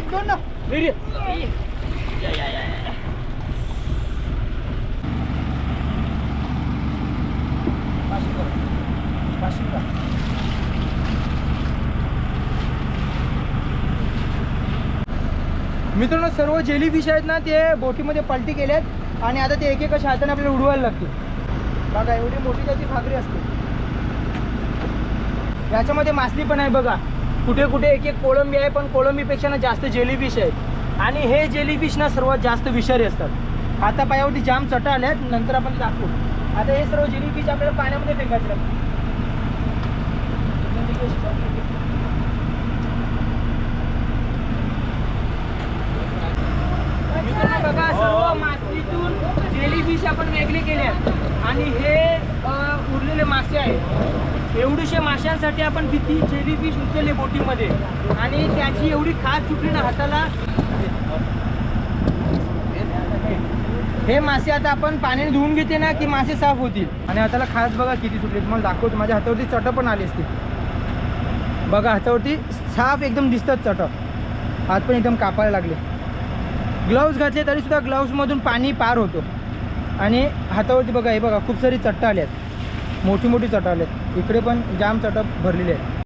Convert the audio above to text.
एक दोन ना. मित्रांनो सर्व जेली फिश आहेत ना ते बोटीमध्ये पलटी केल्यात आणि आता ते एक एक अशा हाताने आपल्याला उडवायला लागते. बघा एवढी मोठी त्याची भाकरी असते. याच्यामध्ये मासली पण आहे बघा. कुठे कुठे एक एक कोळंबी आहे पण कोळंबीपेक्षा ना जास्त जेलीफिश आहेत आणि हे जेलीफिश ना सर्वात जास्त विषारी असतात. आता पायावरती जाम चटा आल्यात नंतर आपण दाखवू. आता हे सर्व जेलीफिश आपल्याला पाण्यामध्ये फेकायचे लागतात बघा सर्व मासेतून जेलीफिश आपण वेगळे केले आणि हे उरलेले मासे आहेत. एवढीशे माशांसाठी आपण किती जेलीफिश उचलले बोटीमध्ये. आणि त्याची एवढी खास सुटली ना हाताला. हे मासे आता आपण पाण्याने धुवून घेते ना की मासे साफ होतील. आणि हाताला खास बघा किती सुटले तुम्हाला दाखवतो माझ्या हातावरती चट पण आली असते बघा हातावरती साफ एकदम दिसतात चट. हात पण एकदम कापायला लागले. ग्लव्ज घातले तरीसुद्धा ग्लव्समधून पाणी पार होतो. आणि हातावरती बघा हे बघा खूप सारी चट्टा आल्यात मोठी मोठी चटाल आहेत इकडे पण जाम चटप भरलेली आहेत.